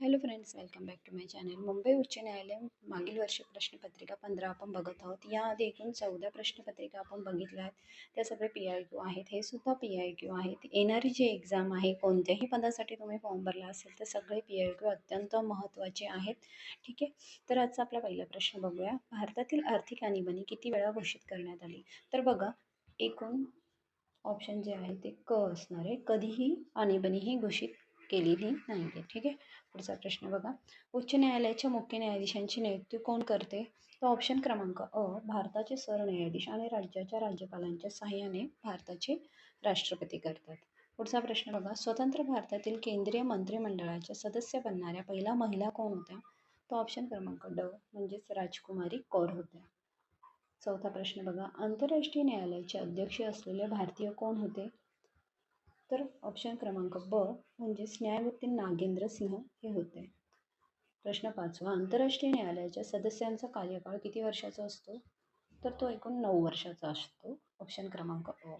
Hello friends welcome back to my channel Mumbai उच्च न्यायालय मागील वर्षी प्रश्नपत्रिका पंधरा आपण बघत आहोत. याआधी एकूण चौदा प्रश्नपत्रिका आपण बघितल्या आहेत. त्या सगळे पी आय क्यू आहेत. हे सुद्धा पी आय क्यू आहेत. येणारी जी एक्झाम आहे कोणत्याही पदासाठी तुम्ही फॉर्म भरला असेल तर सगळे पी आय क्यू अत्यंत महत्त्वाचे आहेत. ठीक आहे? तर आजचा आपला पहिला प्रश्न बघूया. भारतातील आर्थिक आणीबाणी किती वेळा घोषित करण्यात आली? तर बघा एकूण ऑप्शन जे आहे ते क असणार आहे. कधीही आणीबाणी ही घोषित केलेली नाही आहे ठीक आहे? पुढचा प्रश्न बघा. उच्च न्यायालयाच्या मुख्य न्यायाधीशांची नियुक्ती कोण करते? तर ऑप्शन क्रमांक अ भारताचे सरन्यायाधीश आणि राज्याच्या राज्यपालांच्या सहाय्याने भारताचे राष्ट्रपती करतात. पुढचा प्रश्न बघा. स्वतंत्र भारतातील केंद्रीय मंत्रिमंडळाच्या सदस्य बनणाऱ्या पहिल्या महिला कोण होत्या? तो ऑप्शन क्रमांक ड म्हणजेच राजकुमारी कौर होत्या. चौथा प्रश्न बघा. आंतरराष्ट्रीय न्यायालयाचे अध्यक्ष असलेले भारतीय कोण होते? तर ऑप्शन क्रमांक ब म्हणजेच न्यायमूर्ती नागेंद्र सिंह हे होते. प्रश्न पाचवा आंतरराष्ट्रीय न्यायालयाच्या सदस्यांचा कार्यकाळ किती वर्षाचा असतो? तर तो एकूण नऊ वर्षाचा असतो. ऑप्शन क्रमांक अ.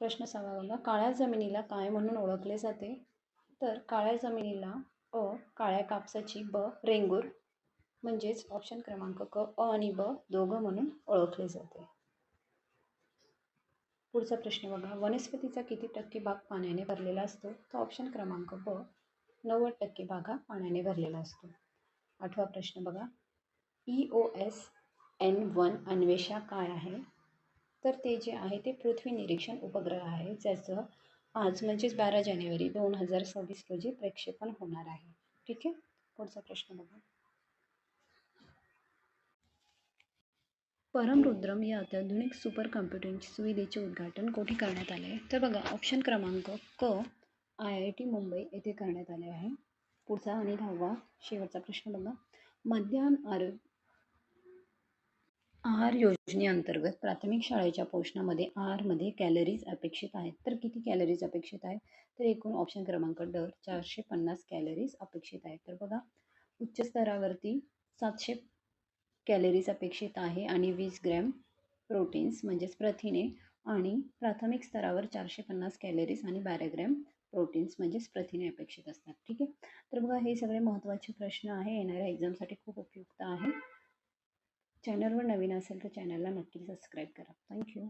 प्रश्न सहावा काळ्या जमिनीला काय म्हणून ओळखले जाते? तर काळ्या जमिनीला अ काळ्या कापसाची ब रेंगूर म्हणजेच ऑप्शन क्रमांक क अ आणि ब दोघं म्हणून ओळखले जाते. पुढचा प्रश्न बघा. वनस्पतीचा किती टक्के भाग पाण्याने भरलेला असतो? तो ऑप्शन क्रमांक ब नव्वद टक्के भाग हा पाण्याने भरलेला असतो. आठवा प्रश्न बघा. E O S N one Anvesha काय आहे? तर ते जे आहे ते पृथ्वी निरीक्षण उपग्रह आहे ज्याचं आज म्हणजेच बारा जानेवारी दोन हजार सव्वीस रोजी प्रक्षेपण होणार आहे. ठीक आहे? पुढचा प्रश्न बघा. परमरुद्रम या अत्याधुनिक सुपर कम्प्युटिंग सुविधेचे उद्घाटन कोठे करण्यात आले? आहे तर बघा ऑप्शन क्रमांक क आय आय टी मुंबई येथे करण्यात आले आहे. पुढचा आणि दहावा शेवटचा प्रश्न बघा. मध्यान्ह आरोग्य आहार योजनेअंतर्गत प्राथमिक शाळेच्या पोषणामध्ये आहारमध्ये कॅलरीज अपेक्षित आहेत. तर किती कॅलरीज अपेक्षित आहेत? तर एकूण ऑप्शन क्रमांक ड चारशे पन्नास कॅलरीज अपेक्षित आहेत. तर बघा उच्च स्तरावरती सातशे कॅलरीज अपेक्षित आहे आणि वीस ग्रॅम प्रोटीन्स म्हणजेच प्रथिने आणि प्राथमिक स्तरावर चारशे पन्नास कॅलरीज आणि बारा ग्रॅम प्रोटीन्स म्हणजेच प्रथिने अपेक्षित असतात. ठीक आहे? तर बघा हे सगळे महत्त्वाचे प्रश्न आहे. येणाऱ्या एक्झामसाठी खूप उपयुक्त आहे. चॅनलवर नवीन असेल तर चॅनलला नक्की सबस्क्राईब करा. थँक्यू.